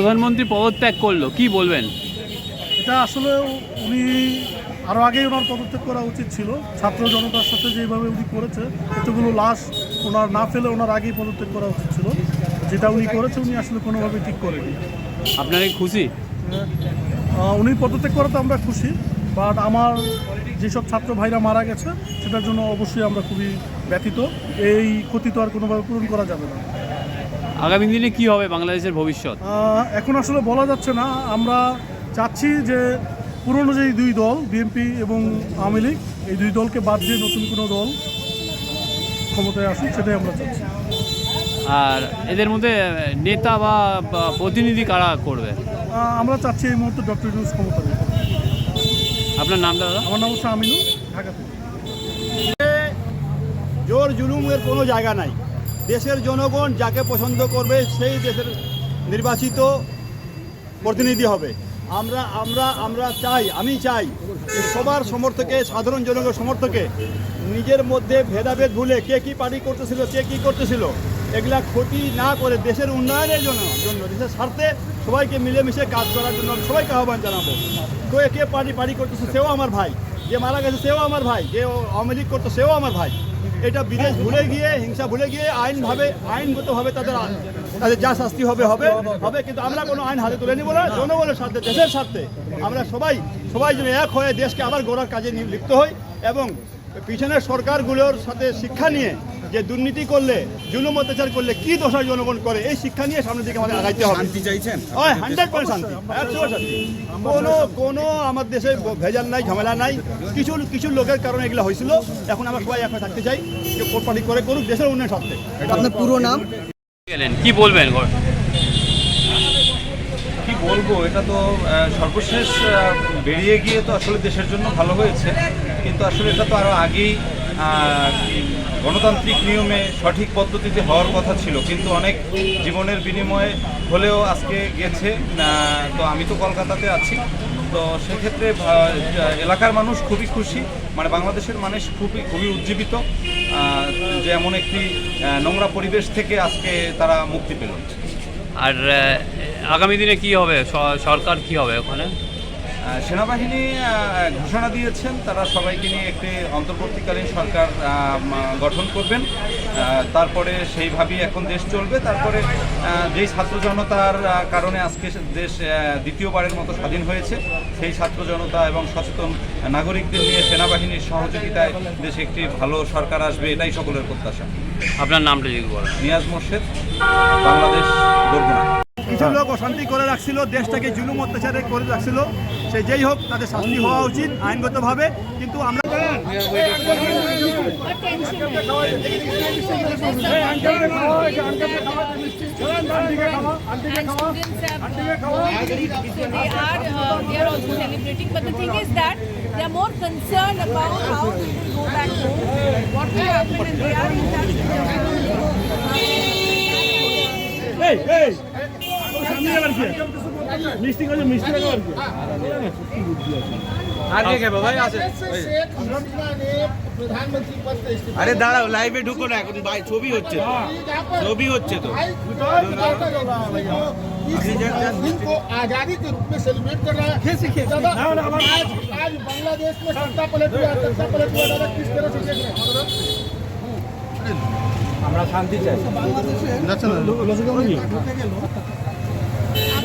প্রধানমন্ত্রী পদত্যাগ করল কি বলবেন? এটা আসলে উনি আরও আগেই ওনার পদত্যাগ করা উচিত ছিল। ছাত্র জনতার সাথে যেভাবে উনি করেছে এতগুলো লাশ ওনার না ফেলে ওনার আগেই পদত্যাগ করা উচিত ছিল। যেটা উনি করেছে উনি আসলে কোনোভাবে ঠিক করেনি। আপনারা খুশি? উনি পদত্যাগ করাতে আমরা খুশি বাট আমার যেসব ছাত্র ভাইরা মারা গেছে সেটার জন্য অবশ্যই আমরা খুবই ব্যথিত। এই ক্ষতি তো আর কোনোভাবে পূরণ করা যাবে না। আগামী দিনে কি হবে বাংলাদেশের ভবিষ্যৎ? এখন আসলে বলা যাচ্ছে না। আমরা চাচ্ছি যে পুরনো যেই দুই দল বিএনপি এবং আওয়ামী লীগ এই দুই দলকে বাদ দিয়ে নতুন কোনো দল ক্ষমতায় আসুক সেটাই আমরা চাচ্ছি। আর এদের মধ্যে নেতা বা প্রতিনিধি কারা করবে? আমরা চাচ্ছি এই মুহূর্তে ডক্টর ইউনুস ক্ষমতা আপনার নামটা দাদা? আমার নাম হচ্ছে আমিনু ঢাকা থেকে। জোর জুলুমের কোনো জায়গা নাই। দেশের জনগণ যাকে পছন্দ করবে, সেই দেশের নির্বাচিত প্রতিনিধি হবে। আমরা আমরা আমরা চাই, আমি চাই সবার সমর্থকে, সাধারণ জনগণের সমর্থকে নিজের মধ্যে ভেদাভেদ ভুলে কে কী পার্টি করতেছিল, কে কী করতেছিল, এগুলা ক্ষতি না করে দেশের উন্নয়নের জন্য জন্য, দেশের স্বার্থে সবাইকে মিলেমিশে কাজ করার জন্য আমি সবাইকে আহ্বান জানাব। তো কে পার্টি পার্টি করতেছে সেও আমার ভাই, যে মারা গেছে সেও আমার ভাই, যে আওয়ামী লীগ করতো সেও আমার ভাই। এটা বিদেশ ভুলে গিয়ে, হিংসা ভুলে গিয়ে আইনভাবে, আইনগতভাবে তাদের তাদের যা শাস্তি হবে হবে হবে। কিন্তু আমরা কোনো আইন হাতে তুলে নিব না। জনগণের স্বার্থে, দেশের স্বার্থে আমরা সবাই সবাই যেন এক হয়ে দেশকে আবার গড়ার কাজে লিপ্ত হই এবং পিছনের সরকারগুলোর সাথে শিক্ষা নিয়ে যে দুর্নীতি করলে জুলুম অত্যাচার করলে কি দোষার জনগণ করে? এই শিক্ষা নিয়ে সামনের দিকে আমাদের আগাইতে হবে। শান্তি চাইছেন? হয় হান্ড্রেড পার্সেন্ট শান্তি। কোনো কোনো আমার দেশে ভেজাল নাই ঝামেলা নাই। কিছু কিছু লোকের কারণে এগুলো হয়েছিল। এখন আমরা সবাই এক হয়ে থাকতে চাই যে কোর্ট পার্টি করে করুক দেশের উন্নয়ন স্বার্থে আপনার পুরো নাম? গেলেন। কি বলবেন? কি বলব? এটা তো সর্বশেষ বেরিয়ে গিয়ে তো আসলে দেশের জন্য ভালো হয়েছে। কিন্তু আসলে এটা তো আরও আগেই গণতান্ত্রিক নিয়মে সঠিক পদ্ধতিতে হওয়ার কথা ছিল, কিন্তু অনেক জীবনের বিনিময়ে হলেও আজকে গেছে তো আমি তো কলকাতাতে আছি। তো সেক্ষেত্রে এলাকার মানুষ খুবই খুশি মানে বাংলাদেশের মানুষ খুবই খুবই উজ্জীবিত যে এমন একটি নোংরা পরিবেশ থেকে আজকে তারা মুক্তি পেল। আর আগামী দিনে কি হবে? সরকার কি হবে ওখানে? সেনাবাহিনী ঘোষণা দিয়েছেন তারা সবাইকে নিয়ে একটি অন্তর্বর্তীকালীন সরকার গঠন করবেন। তারপরে সেইভাবেই এখন দেশ চলবে। তারপরে যেই ছাত্র জনতার কারণে আজকে দেশ দ্বিতীয়বারের মতো স্বাধীন হয়েছে সেই ছাত্র জনতা এবং সচেতন নাগরিকদের নিয়ে সেনাবাহিনীর সহযোগিতায় দেশে একটি ভালো সরকার আসবে এটাই সকলের প্রত্যাশা। আপনার নামটা যদি বলেন। নিয়াজ মোর্শেদ বাংলাদেশ বরগুনা। কিছু লোক অশান্তি করে রাখছিল দেশটাকে জুলুম অত্যাচারে করে রাখছিল সে যেই হোক তাদের শাস্তি হওয়া উচিত আইনগতভাবে কিন্তু আমরা Hey, hey! মিষ্টি কাজে মিষ্টি কাজে আর কি আরে দাঁড়াও লাইভে ঢুকো না এখন ভাই ছবি হচ্ছে তো। ছবি হচ্ছে তো दिन को आजादी के रूप में सेलिब्रेट कर रहा है दादा आज आज बांग्लादेश में सत्ता पलट हुआ सत्ता पलट हुआ दादा किस तरह से देख रहे हैं আপনার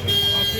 আছে